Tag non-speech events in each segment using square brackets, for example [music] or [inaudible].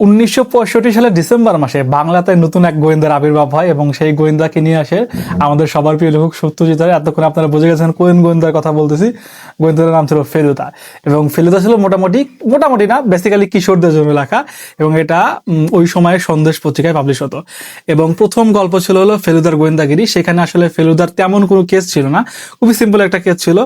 উনিশশো সালের ডিসেম্বর মাসে বাংলাতে নতুন এক গোয়েন্দার আবির্ভাব হয় এবং সেই গোয়েন্দাকে নিয়ে আসে আমাদের সবার প্রিয় লেখক সত্যজিৎ রায়। এতক্ষণ আপনারা বুঝে গেছেন কোন গোয়েন্দার কথা বলতেছি। গোয়েন্দার নাম ছিল ফেলুদা। এবং ফেলুদা ছিল মোটামুটি মোটামুটি না বেসিক্যালি কিশোরদের জন্য লেখা এবং এটা ওই সময়ে সন্দেশ পত্রিকায় পাবলিশ হতো। এবং প্রথম গল্প ছিল হলো ফেলুদার গোয়েন্দাগিরি। সেখানে আসলে ফেলুদার তেমন কোনো কেস ছিল না। খুবই সিম্পল একটা কেস ছিল।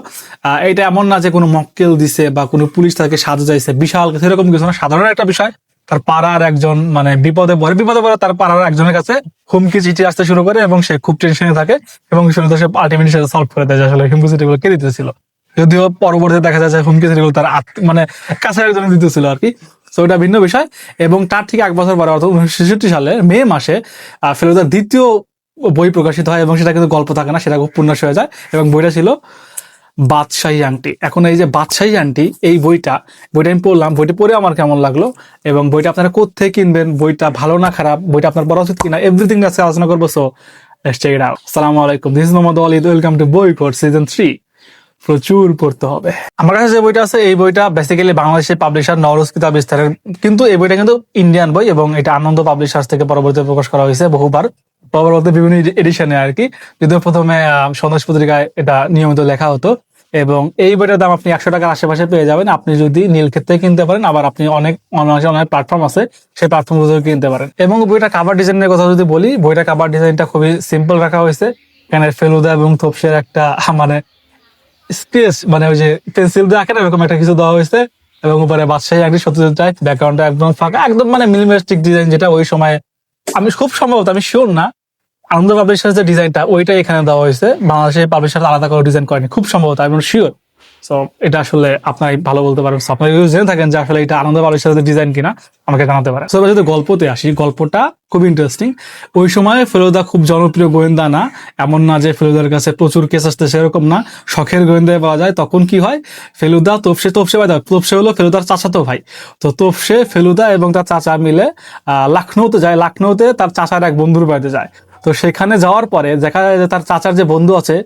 এটা এমন না যে কোনো মক্কেল দিছে বা কোনো পুলিশ তাকে সাজা যাইছে বিশাল, সেরকম কিছু না। সাধারণ একটা বিষয়। তার পাড়ার একজন মানে বিপদে পড়ে বিপদে পড়ে তার পাড়ার একজনের কাছে হুমকি চিঠি আসতে শুরু করে এবং সে খুব টেনশনে থাকে এবং শুনে সে আলটিমেটলি সেটা সলভ করে দেয় আসলে হুমকি চিঠিগুলো কে দিতেছিল। যদিও পরবর্তীতে দেখা যাচ্ছে হুমকি চিঠিগুলো তার মানে কাছের একজন দিতেছিল আর কি। তো ওটা ভিন্ন বিষয় এবং তার ঠিক এক বছর পরে, অর্থাৎ উনিশশো ছেষট্টি সালে মে মাসে ফেলুদার দ্বিতীয় বই প্রকাশিত হয় এবং সেটা কিন্তু গল্প থাকে না, সেটা খুব উপন্যাস হয়ে যায় এবং বইটা ছিল বাদশাহী আংটি এখন এই যে বাদশাহী আংটি এই বইটা বইটা আমি পড়লাম, বইটা পড়ে আমার কেমন লাগল? এবং বইটা আপনারা কোথায় কিনবেন? বইটা ভালো না খারাপ? বইটা আপনার পড়া উচিত কিনা? এভরিথিং আজকে আলোচনা করব সো চেক ইট আউট সালামু আলাইকুম। This Mohammad Walid welcome to Boi Por season three প্রচুর পড়তে হবে। আমার কাছে যে বইটা আছে, এই বইটা বেসিক্যালি বাংলাদেশের পাবলিশার নরস কিতাব বিস্তারের, কিন্তু এই বইটা কিন্তু ইন্ডিয়ান বই এবং এটা আনন্দ পাবলিশার্স থেকে পরবর্তীতে প্রকাশ করা হয়েছে বহুবার। পরবর্তী বিভিন্ন এডিশনে আর কি। যদিও প্রথমে সন্দেশ পত্রিকায় এটা নিয়মিত লেখা হতো। এবং এই বইটার দাম আপনি একশো টাকার আশেপাশে পেয়ে যাবেন। আপনি যদি নীলক্ষেত্রে কিনতে পারেন, আবার আপনি অনেক অনলাইনে অনেক প্ল্যাটফর্ম আছে, সেই প্ল্যাটফর্ম কিনতে পারেন। এবং বইটা কাভার ডিজাইনের কথা যদি বলি, বইটা কাভার ডিজাইনটা খুবই সিম্পল রাখা হয়েছে। এখানে ফেলুদা এবং তপসের একটা [laughs] মানে স্পেস মানে ওই যে পেন্সিল দিয়ে আঁকে এরকম একটা কিছু দেওয়া হয়েছে। এবং উপরে বাদশাহী একটি সত্যজিৎ টাইপ ব্যাকগ্রাউন্ডটা একদম ফাঁকা, একদম মানে মিনিমালিস্টিক ডিজাইন যেটা ওই সময়, আমি খুব সম্ভবত, আমি শিওর না আনন্দ পাবলিশার যে ডিজাইনটা ওইটা এখানে দেওয়া হয়েছে। বাংলাদেশের পাবলিশার আলাদা করে ডিজাইন করেনি, খুব সম্ভবত, আমি শিওর সো এটা আসলে আপনার ভালো বলতে পারেন। আপনারা যদি জেনে থাকেন যে আসলে এটা আনন্দ পাবলিশার ডিজাইন কিনা, আমাকে জানাতে পারেন। সো যদি গল্পতে আসি, গল্পটা খুব ইন্টারেস্টিং ওই সময় ফেলুদা খুব জনপ্রিয় গোয়েন্দা না, এমন না যে ফেলুদার কাছে প্রচুর কেস আসতে সেরকম না। শখের গোয়েন্দায় পাওয়া যায়, তখন কি হয়? ফেলুদা তোপসে তোপসে ভাই তোপসে হলো ফেলুদার চাচাতো ভাই। তো তোপসে ফেলুদা এবং তার চাচা মিলে লখনৌতে যায়। লখনৌতে তার চাচার এক বন্ধুর বাড়িতে যায়। তো সেখানে যাওয়ার পরে দেখা যায় যে তার চাচার যে বন্ধু আছে,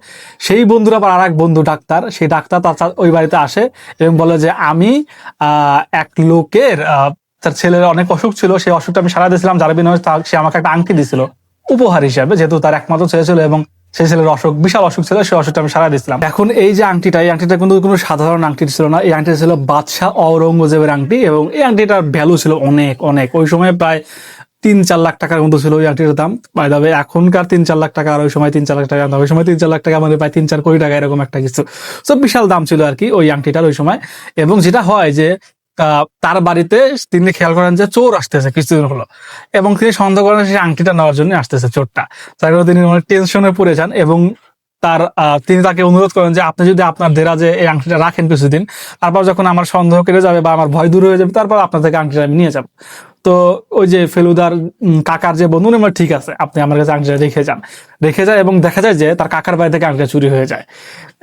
সেই বন্ধুর আবার আর এক বন্ধু ডাক্তার, সেই ডাক্তার তার ওই বাড়িতে আসে এবং বলে যে, আমি এক লোকের তার ছেলের অনেক অসুখ ছিল, সেই অসুখটা আমি সারা দিয়েছিলাম, যার বিনিময়ে সে আমাকে একটা আংটি দিছিল উপহার হিসাবে, যেহেতু তার একমাত্র ছেলে ছিল এবং সেই ছেলের অসুখ, বিশাল অসুখ ছিল, সেই অসুখটা আমি সারা দিয়েছিলাম। এখন এই যে আংটিটা, এই আংটিটা কিন্তু কোনো সাধারণ আংটি ছিল না, এই আংটিটা ছিল বাদশাহ অরঙ্গজেবের আংটি এবং এই আংটিটার ভ্যালু ছিল অনেক অনেক। ওই সময় প্রায় তিন চার লাখ টাকার মতো ছিল ওই আংটির দাম। বাই দাবে এখনকার তিন চার লাখ টাকা আর ওই সময় তিন চার লাখ টাকা ওই সময় তিন চার লাখ টাকা মানে প্রায় তিন চার কোটি টাকা এরকম একটা কিছু। তো বিশাল দাম ছিল আর কি ওই আংটিটার ওই সময়। এবং যেটা হয় যে তার বাড়িতে তিনি খেয়াল করেন যে চোর আসতেছে কিছুদিন হলো। এবং তিনি সন্দেহ করেন সেই আংটিটা নেওয়ার জন্য আসতেছে চোরটা। তার কারণে তিনি অনেক টেনশনে পড়ে যান এবং তার তিনি তাকে অনুরোধ করেন যে, আপনি যদি আপনার দেরাজে এই আংটিটা রাখেন কিছুদিন, তারপর যখন আমার সন্দেহ কেটে যাবে বা আমার ভয় দূর হয়ে যাবে, তারপর আপনার থেকে আংটিটা আমি নিয়ে যাব। তো ওই যে ফেলুদার কাকার যে বন্ধু আমার ঠিক আছে, আপনি আমার কাছে আংটিটা রেখে যান। রেখে যায় এবং দেখা যায় যে তার কাকার বাড়ি থেকে আংটিটা চুরি হয়ে যায়।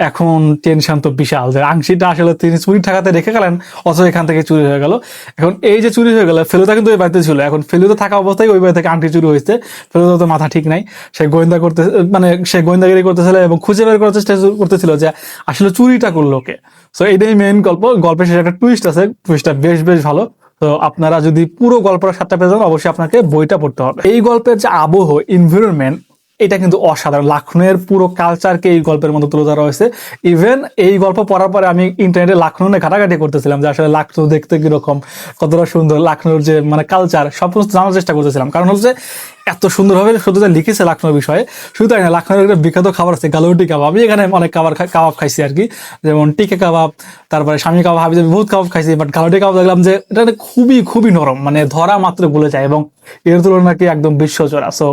এখন টেনশন তো বিশাল যে আংটিটা আসলে তিনি চুরি ঠাকাতে রেখে গেলেন, অথচ এখান থেকে চুরি হয়ে গেল। এখন এই যে চুরি হয়ে গেল, ফেলুদা কিন্তু ওই বাড়িতে ছিল। এখন ফেলুদা থাকা অবস্থায় ওই বাড়ি থেকে আংটি চুরি হয়েছে। ফেলুদা তো মাথা ঠিক নাই। সে গোয়েন্দা করতে মানে সে গোয়েন্দাগিরি করতেছিল এবং খুঁজে বের করার চেষ্টা করতেছিল যে আসলে চুরিটা করল কে। সো এটাই মেইন গল্প। গল্পের শেষে একটা টুইস্ট আছে। টুইস্টটা বেশ বেশ ভালো। তো আপনারা যদি পুরো গল্পটা সাতটা পেয়ে যান, অবশ্যই আপনাকে বইটা পড়তে হবে। এই গল্পের যে আবহ এনভায়রনমেন্ট এটা কিন্তু অসাধারণ। লাখনৌয়ের পুরো কালচারকে এই গল্পের মধ্যে তুলে ধরা হয়েছে। ইভেন এই গল্প পড়ার পরে আমি ইন্টারনেটে লাখনৌ ঘাটাঘাটি করতেছিলাম যে আসলে লাখনৌ দেখতে কীরকম, কতটা সুন্দর, লাখনৌর যে মানে কালচার সব জানার চেষ্টা করতেছিলাম। কারণ হচ্ছে এত সুন্দরভাবে শুধু যে লিখেছে লাখনৌ বিষয়ে, শুধু তাই না লাখনৌর একটা বিখ্যাত খাবার আছে গালুটি কাবাব। আমি এখানে অনেক খাবার কাবাব খাইছি আর কি। যেমন টিকে কাবাব, তারপরে স্বামী কাবাব হাবি বহুত কাবাব খাইছি বাট গালুটি কাবাব দেখলাম যে এটা খুবই খুবই নরম মানে ধরা মাত্র গলে যায় এবং এর তুলনায় নাকি একদম বিশ্বজোড়া। সো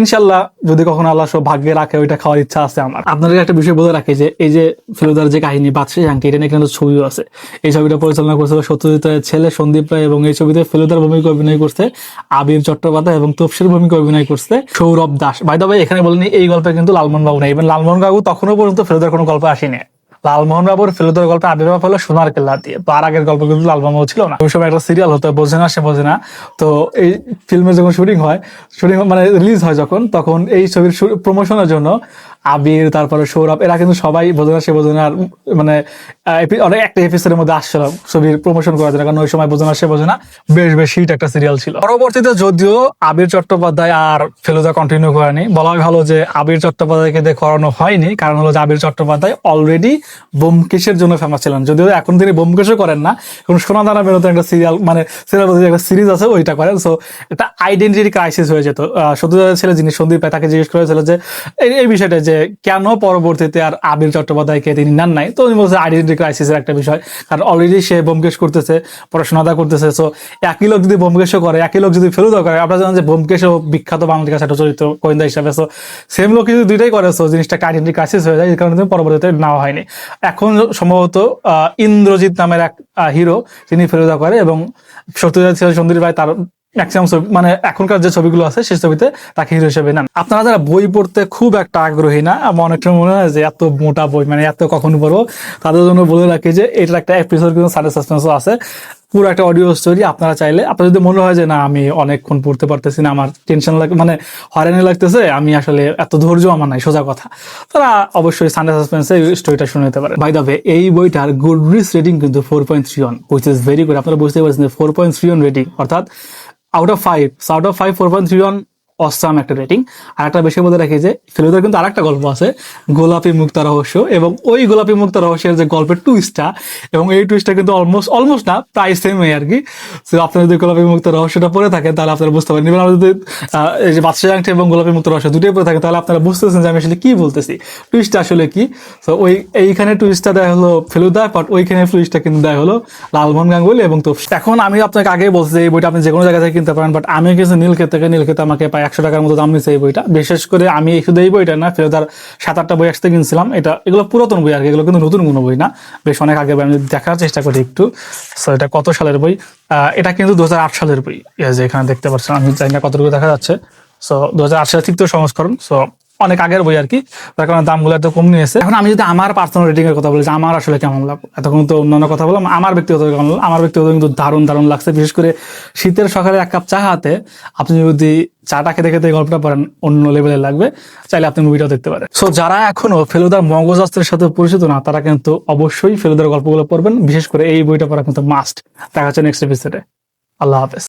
ইনশাল্লাহ যদি কখনো আল্লাহ সব ভাগ্যে রাখে, ওইটা খাওয়ার ইচ্ছা আছে আমার। আপনাদের একটা বিষয় বলে রাখি যে, এই যে ফেলুদার যে কাহিনী, বাদশাহ আংটি, এটা নিয়ে কিন্তু ছবিও আছে। এই ছবিটা পরিচালনা করছিল সত্যজিৎ ছেলে সন্দীপ রায় এবং এই ছবিতে ফেলুদার ভূমিকা অভিনয় করছে আবির চট্টোপাধ্যায় এবং তপসের ভূমিকা অভিনয় করছে সৌরভ দাস। বাই ভাই এখানে বলেনি, এই গল্পে কিন্তু লালমোহন বাবু নেই। ইভেন লালমোহন বাবু তখনও পর্যন্ত ফেলুদার কোনো গল্প আসেনি। লালমোহন বাবুর ফেলুদার গল্প আবির্ভাব হলো সোনার কেল্লা দিয়ে। তো আর আগের গল্প কিন্তু লালমোহন বাবু ছিল না। ওই সময় একটা সিরিয়াল হতো, বোঝে না সে বোঝে না। তো এই ফিল্মের যখন শুটিং হয় শুটিং মানে রিলিজ হয় যখন, তখন এই ছবির প্রমোশনের জন্য আবির, তারপরে সৌরভ, এরা কিন্তু সবাই বোঝে না সে বোঝে না। মানে অনেক একটা এপিসোডের মধ্যে আসছিল ছবির প্রমোশন করার জন্য, কারণ ওই সময় বোঝে সে বোঝে না। বেশ বেশ হিট একটা সিরিয়াল ছিল। পরবর্তীতে যদিও আবির চট্টোপাধ্যায় আর ফেলুদা কন্টিনিউ করেনি বলাই ভালো যে আবির চট্টোপাধ্যায়কে দিয়ে করানো হয়নি, কারণ হলো যে আবির চট্টোপাধ্যায় অলরেডি বোমকেশের জন্য ফেমাস ছিলেন। যদিও এখন তিনি বোমকেশও করেন না, এখন সোনা দানা বেরোতে একটা সিরিয়াল মানে সিরিয়াল একটা সিরিজ আছে, ওইটা করেন। সো একটা আইডেন্টিটি ক্রাইসিস হয়ে যেত। সত্যজিতের ছেলে যিনি সন্দীপ তাকে জিজ্ঞেস করেছিল যে, এই বিষয়টা যে কেন পরবর্তীতে আর আবির চট্টোপাধ্যায়কে তিনি নেন নাই? তো উনি বলছে আইডেন্টিটি ক্রাইসিসের একটা বিষয়। কারণ অলরেডি সে বোমকেশ করতেছে পড়াশোনাটা করতেছে সো একই লোক যদি বোমকেশও করে, একই লোক যদি ফেলুদা করে আপনারা জানেন যে বোমকেশও বিখ্যাত বাংলাদেশের কাছে একটা চরিত্র গোয়েন্দা হিসাবে সো সেম লোক যদি দুইটাই করে সো জিনিসটা আইডেন্টি ক্রাইসিস হয়ে যায়, এই কারণে পরবর্তীতে নেওয়া হয়নি। এখন সম্ভবত ইন্দ্রজিৎ নামের এক হিরো তিনি ফেলুদা করে এবং সত্যজিৎ ছেলে সন্দীপ রায়, তার ম্যাক্সিমাম মানে এখনকার যে ছবিগুলো আছে সেই ছবিতে তাকে হিরো হিসেবে নেন। আপনারা যারা বই পড়তে খুব একটা আগ্রহী না, আমার অনেক সময় মনে হয় যে এত মোটা বই মানে এত কখন পড়ব, তাদের জন্য বলে রাখি যে এটার একটা এপিসোড কিন্তু সাড়ে সাসপেন্সও আছে। পুরো একটা অডিও স্টোরি আপনারা চাইলে, আপনার যদি মনে হয় যে না, আমি অনেকক্ষণ পড়তে পারতেছি না, আমার টেনশন লাগ মানে হয়রানি লাগতেছে, আমি আসলে এত ধৈর্য আমার নাই, সোজা কথা। তারা অবশ্যই সানডে সাসপেন্সে স্টোরিটা শুনে নিতে পারে বাই দ্য এই বইটার গুড রিস রেটিং কিন্তু four point three one which is very good আপনারা বুঝতে পারছেন যে four point three one rating অর্থাৎ out of 5. So out of 5, 4131 awesome একটা রেটিং আর একটা বেশি মধ্যে রাখি যে, ফেলুদার কিন্তু আরেকটা গল্প আছে, গোলাপি মুক্তা রহস্য। এবং ওই গোলাপি মুক্তা রহস্যের যে গল্পের টুইস্টটা এবং এই টুইস্টটা কিন্তু অলমোস্ট অলমোস্ট না, প্রায় সেম আর কি আপনারা যদি গোলাপি মুক্ত রহস্যটা পড়ে থাকেন, তাহলে আপনারা বুঝতে পারেন আমরা যদি এই যে বাদশাহ এবং গোলাপি মুক্ত রহস্য দুটোই পড়ে থাকেন, তাহলে আপনারা বুঝতেছেন যে আমি আসলে কি বলতেছি। টুইস্টটা আসলে কি? তো ওই, এইখানে টুইস্টটা দেয় হলো ফেলুদা বাট ওইখানে টুইস্টটা কিন্তু দেয় হলো লালমোহন গাঙ্গুলি এবং তো এখন আমি আপনাকে আগেই বলছি এই বইটা আপনি যে কোনো জায়গা থেকে কিনতে পারেন বাট আমি কিছু নীলক্ষেত থেকে নীলক্ষেত আমাকে প্রায় একশো টাকার মতো দাম নিচ্ছে এই বইটা। বিশেষ করে আমি শুধু এই বইটা না ফেরতার সাত আটটা বই আসতে কিনছিলাম। এটা, এগুলো পুরাতন বই আর এগুলো কিন্তু নতুন কোনো বই না। বেশ অনেক আগে। আমি দেখার চেষ্টা করি একটু। সো এটা কত সালের বই? এটা কিন্তু দু হাজার আট সালের বই। যে এখানে দেখতে পাচ্ছেন, আমি জানি না কতটুকু দেখা যাচ্ছে। সো দু হাজার আট সালের তৃতীয় সংস্করণ। সো অনেক আগের বই আর কি। তার কারণে দামগুলো এত কম নিয়েছে। এখন আমি যদি আমার পার্সোনাল রেটিং এর কথা বলি, যে আমার আসলে কেমন লাগল? এতক্ষণ তো অন্যান্য কথা বললাম, আমার ব্যক্তিগত কেমন আমার ব্যক্তিগত কিন্তু দারুণ দারুণ লাগছে। বিশেষ করে শীতের সকালে এক কাপ চা হাতে আপনি যদি চাটা খেতে খেতে গল্পটা পড়েন, অন্য লেভেলের লাগবে। চাইলে আপনি মুভিটাও দেখতে পারেন। সো যারা এখনও ফেলুদার মগজাস্ত্রের সাথে পরিচিত না, তারা কিন্তু অবশ্যই ফেলুদার গল্পগুলো পড়বেন। বিশেষ করে এই বইটা পড়া কিন্তু মাস্ট দেখা হচ্ছে নেক্সট এপিসোডে আল্লাহ হাফেজ।